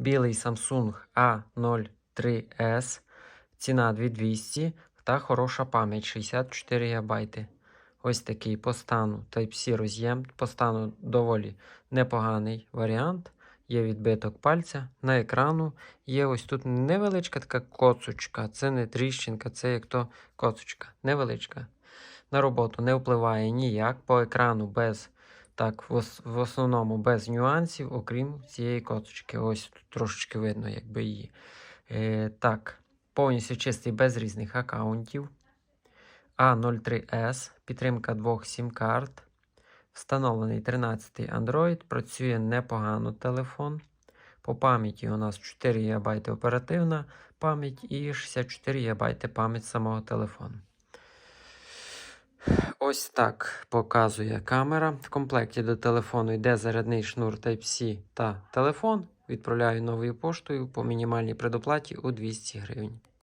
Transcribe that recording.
білий Samsung A03S, ціна 2200 та хороша пам'ять 64 ГБ. Ось такий по стану Type-C роз'єм. По стану доволі непоганий варіант. Є відбиток пальця. На екрану є ось тут невеличка така коцочка. Це не тріщинка, це як то коцочка. Невеличка. На роботу не впливає ніяк. По екрану без, так, в, ос- в основному без нюансів, окрім цієї коцочки. Ось тут трошечки видно, якби її. Е, так, повністю чистий без різних аккаунтів. A03S, підтримка двох сім-карт. Встановлений 13 Android, працює непогано телефон. По пам'яті у нас 4 ГБ оперативна пам'ять і 64 ГБ пам'ять самого телефону. Ось так показує камера. В комплекті до телефону йде зарядний шнур Type-C та телефон. Відправляю новою поштою по мінімальній предоплаті у 200 гривень.